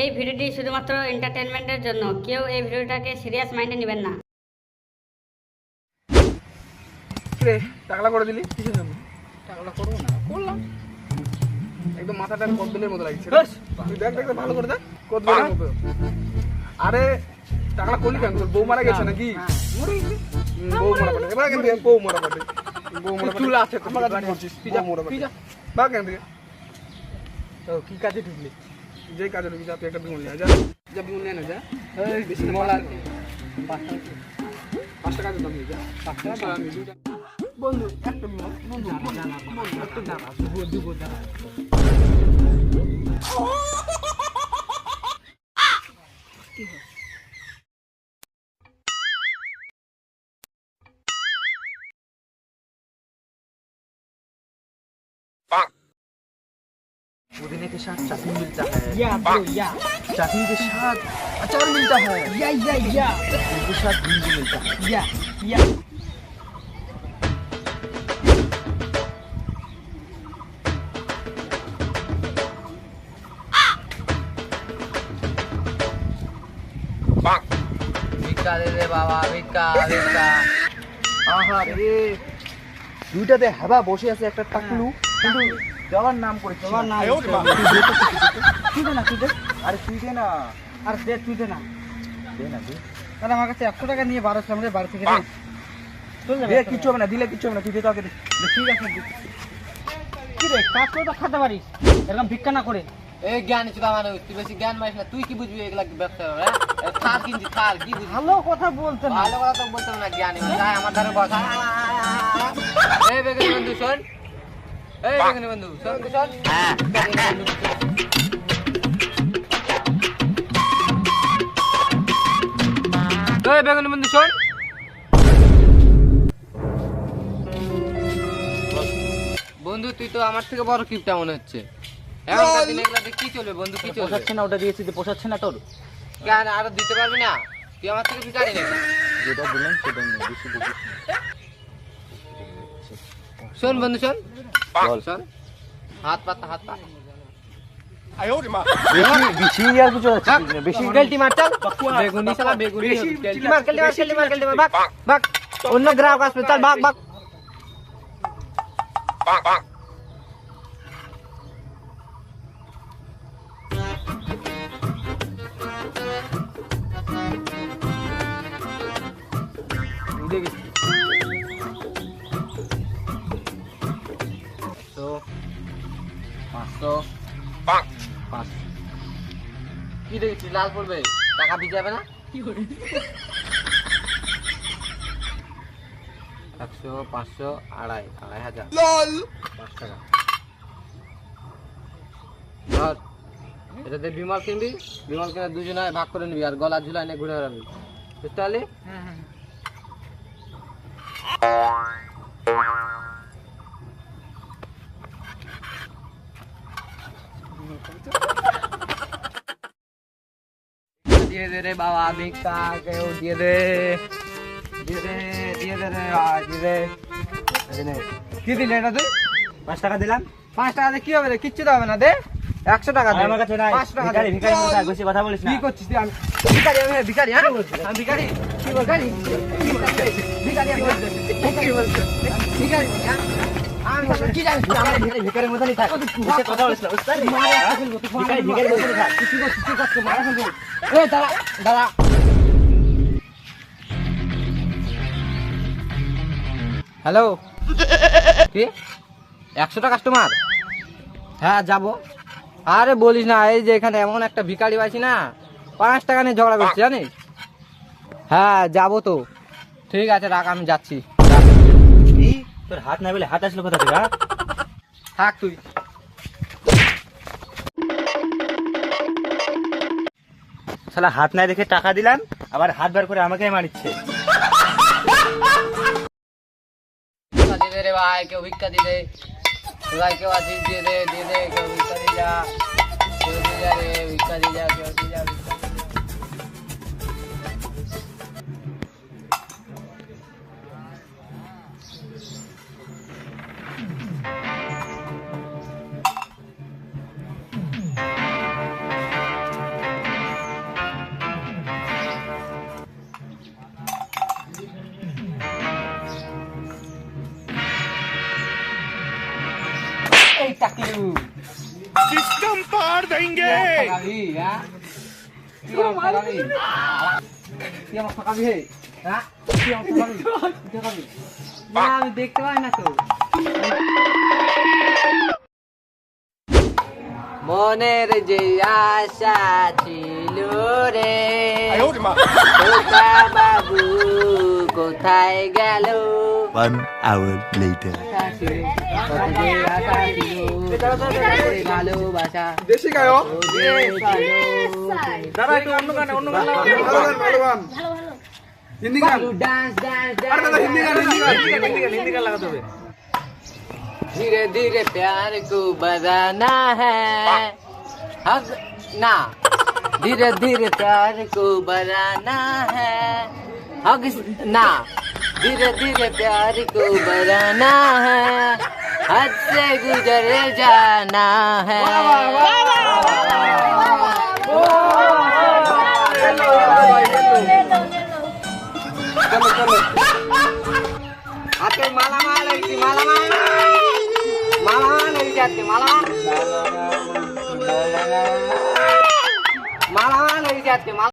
এই ভিডিওটি শুধুমাত্র এন্টারটেনমেন্টের জন্য। কেউ এই ভিডিওটাকে সিরিয়াস মাইন্ডে নেবেন না। টাকলা করে দিলি? কিসের জন্য? টাকলা করব না করলাম। একদম মাথাটা কদবেলের মতো লাগছে। তুই দেখ দেখ ভালো করে দেখ। কদবেলের মতো। আরে টাকলা করলি কেন? তোর বউ মারা গেছে নাকি? হুম, বউ মারা পাঠে এবার কেন বউ মারা পাঠে বউ মারা চুল আছে তোমার কাছে করছিস পিজা। মোরা পাঠে বা কেন কি কাজে ঢুকলি? যে কাজে ঢুকি যা তুই একটা বিমল নিয়ে যা। যা বিমল নিয়ে না যা। বেশি না, পাঁচ টাকা। পাঁচ টাকা নিয়ে যা। পাঁচটা টাকা আমি দুইটা বন্ধু একটা বিমল। বন্ধু বন্ধু একটা দাঁড়া দুবো দুবো দাঁড়া पुदीने के साथ चटनी मिलता है या ब्रो या चटनी के साथ अचार मिलता है या या या इनके साथ भिंडी मिलता है या या ভিক্ষা দে দে বাবা ভিক্ষা ভিক্ষা আহা রে দুইটাতে হাবা বসে আছে একটা টাকলু কিন্তু দেওয়ার নাম করে তোমার নাম তুই দে না তুই দে। আরে তুই দে না। আর দে তুই দে না। দে না দে। তাহলে আমার কাছে একশো টাকা নিয়ে বারোশো আমরা বাড়ি থেকে রে দে। কিচ্ছু হবে না দিলে কিচ্ছু হবে না তুই দে তো দে। ঠিক আছে কি রে কাজ করে তো খাতে পারিস? এরকম ভিক্ষা না করে। এই জ্ঞান চুদা মানুষ তুই বেশি জ্ঞান মারিস না। তুই কি বুঝবি এগুলা ব্যবসা হ্যাঁ? থার কিনছি থার কি বুঝবি? ভালো কথা বলতে ভালো কথা তো বলতাম না জ্ঞানী। আমার ধারে বস। এই বেগুনি বন্ধু শোন। এই বেগুনি বন্ধু এই বেগুনি বন্ধু শোন বন্ধু তুই তো আমার থেকে বড় কিপটা মনে হচ্ছে। এখনকার দিনে এগুলাতে কি চলবে বন্ধু কি চলবে? পোষাচ্ছে না ওটা দিয়েছি যে পোষাচ্ছে না তোর। কেন আরও দিতে পারবি না? তুই আমার থেকে ভিকারি নাকি? যেটা দিলাম সেটা নিয়ে বেশি বকিস শোন বন্ধু শোন। বল। শোন হাত পাতা হাত পাতা। বেশি বেশি আর কিছু হচ্ছে না, বেশি কেলটি মার চল। বেগুনি সালা বেগুনি কেলটি মার কেলটি মার কেলটি মার কেলটি মার। ভাগ ভাগ অন্য গ্রাহক আসবে চল ভাগ ভাগ পাঁচশো কি দেখছিস লাল পড়বে? টাকা দিতে যাবে না? একশো পাঁচশো আড়াই আড়াই হাজার। পাঁচ টাকা। ধর এটাতে বিমল কিনবি বিমল কিনে দুজনে ভাগ করে নিবি আর গলা ঝুলাই নিয়ে ঘুরে বেড়াবি। বুঝতে পারলি? দিয়ে দে রে বাবা ভিক্ষা কেউ দিয়ে দে। দিয়ে দে দিয়ে দে রে বাবা, দিয়ে দে। এই নে। কি দিলে এটা তুই? পাঁচ টাকা দিলাম। পাঁচ টাকা দিয়ে কি হবে রে? কিচ্ছু তো হবে না দে। একশো টাকা দে। আমার কাছে নাই। পাঁচ টাকা ভিখারি ভিখারি কথা বলিস না। কি করছিস তুই? আমি ভিখারি আমি ভিখারি হ্যাঁ? আমি ভিখারি। কি ভিখারি বলছিস? ভিখারি আমি ভিখারি বলছি, কি জানিস তুই? আমার ভিখারি মতনই থাক। বেশি কথা বলিস না বুঝতে পারলি? হ্যাঁ? মতনই থাক। কি করছিস কি মারা ফেলব এ দাঁড়া দাঁড়া। হ্যালো? কি? একশোটা কাস্টমার হ্যাঁ যাব। আরে বলিস না এই যে এখানে এমন একটা ভিখারি পাইছি না পাঁচ টাকা নিয়ে ঝগড়া করছি জানিস? হ্যাঁ যাব তো। ঠিক আছে রাখ আমি যাচ্ছি। তোর হাত না বলে হাত আসলো কোথা থেকে হ্যাঁ? থাক তুই শালা হাত নাই দেখে টাকা দিলাম আবার হাত বার করে আমাকে মারিচ্ছে রে ভাই কেউ ভিক্ষা দিয়ে দে ভাই কেউ আছিস দিয়ে দে দিয়ে দে কেউ ভিক্ষা দিয়ে যা কেউ দিয়ে যা রে ভিক্ষা দিয়ে যা কেউ দিয়ে দিয়ে যা। খাবি কি খাবি না আমি দেখতে পাই না তো মনের যে আশা ছিল রে বাবু কোথায় গেল One hour later. ভালোবাসা দেশি গায়ক দাদা একটু অন্য গান অন্য গান ভালো গান ভালো গান হিন্দি গান ডান্স ডান্স আরে দাদা হিন্দি গান হিন্দি গান हिंदी गान हिंदी गान लगाते हुए धीरे धीरे प्यार को बढ़ाना है हक ना धीरे धीरे प्यार को बढ़ाना है हक ना धीरे धीरे प्यार को बढ़ाना है, हद से गुजर जाना है। माला माल है माला माल माला माल है जाते माला माला माल है जाते माला।